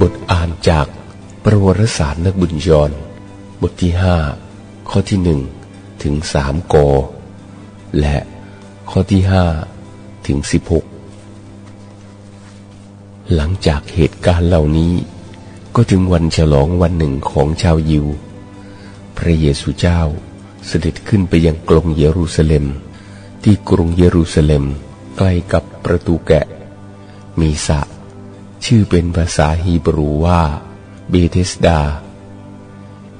บทอ่านจากประวัติศาสตร์นักบุญยอนบทที่ห้าข้อที่หนึ่งถึงสามกอและข้อที่ห้าถึงสิบหกหลังจากเหตุการณ์เหล่านี้ ก็ถึงวันฉลองวันหนึ่งของชาวยิว พระเยซูเจ้าเสด็จขึ้นไปยังกรุงเยรูซาเล็ม ที่กรุงเยรูซาเล็มใกล้กับประตูแกะ มีสระ ชื่อเป็นภาษาฮีบรูว่าเบเทสดา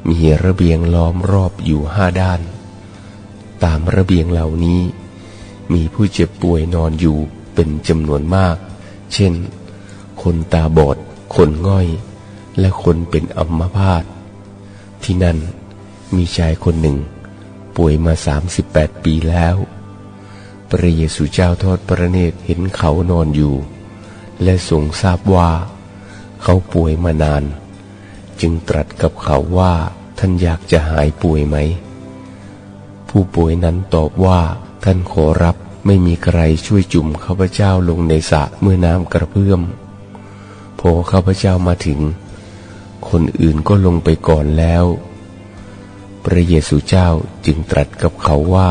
มีระเบียงล้อมรอบอยู่ห้าด้าน ตามระเบียงเหล่านี้ มีผู้เจ็บป่วยนอนอยู่เป็นจำนวนมาก เช่น คนตาบอด คนง่อย และคนเป็นอัมพาต ที่นั่นมีชายคนหนึ่ง ป่วยมาสามสิบแปดปีแล้ว พระเยซูเจ้าทอดพระเนตรเห็นเขานอนอยู่ และทรงทราบว่า เขาป่วยมานาน จึงตรัสกับเขาว่าท่านอยากจะหายป่วยไหม ผู้ป่วยนั้นตอบว่า ท่านขอรับไม่มีใครช่วยจุ่มข้าพเจ้าลงในสระเมื่อน้ำกระเพื่อมพอข้าพเจ้ามาถึง คนอื่นก็ลงไปก่อนแล้ว พระเยซูเจ้าจึงตรัสกับเขาว่า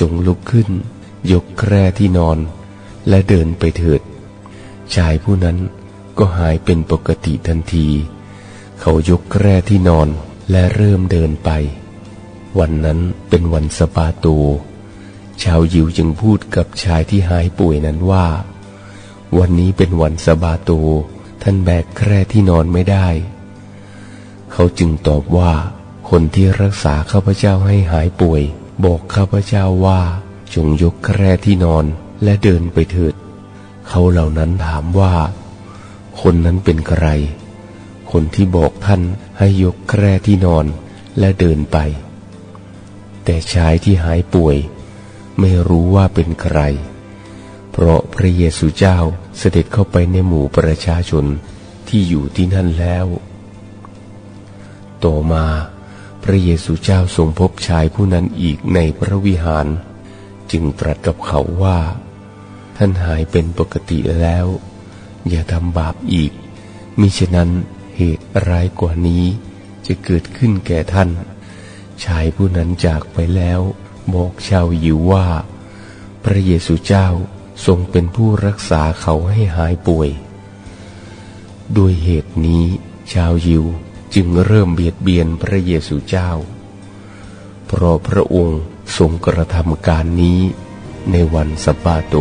จงลุกขึ้น ยกแคร่ที่นอน และเดินไปเถิด ชายผู้นั้นก็หายเป็นปกติทันที เขายกแคร่ที่นอนและเริ่มเดินไป วันนั้นเป็นวันสปาโต ชาวยิวจึงพูดกับชายที่หายป่วยนั้นว่า วันนี้เป็นวันสบาโต ท่านแบกแคร่ที่นอนไม่ได้ เขาจึงตอบว่าคนที่รักษาข้าพเจ้าให้หายป่วย บอกข้าพเจ้าว่าจงยกแคร่ที่นอนและเดินไปเถิด เขาเหล่านั้นถามว่า คนนั้นเป็นใคร คนที่บอกท่านให้ยกแคร่ที่นอนและเดินไป แต่ชายที่หายป่วย ไม่รู้ว่าเป็นใคร เพราะพระเยซูเจ้าเสด็จเข้าไปในหมู่ประชาชนที่อยู่ที่นั่นแล้ว ต่อมาพระเยซูเจ้าทรงพบชายผู้นั้นอีกในพระวิหาร จึงตรัสกับเขาว่า ท่านหายเป็นปกติแล้ว อย่าทำบาปอีก มิฉะนั้นเหตุร้ายกว่านี้จะเกิดขึ้นแก่ท่าน ชายผู้นั้นจากไปแล้ว บอกชาวยิวว่า พระเยซูเจ้าทรงเป็นผู้รักษาเขาให้หายป่วย ด้วยเหตุนี้ชาวยิวจึงเริ่มเบียดเบียนพระเยซูเจ้า เพราะพระองค์ทรงกระทำการนี้ ในวันสปาโต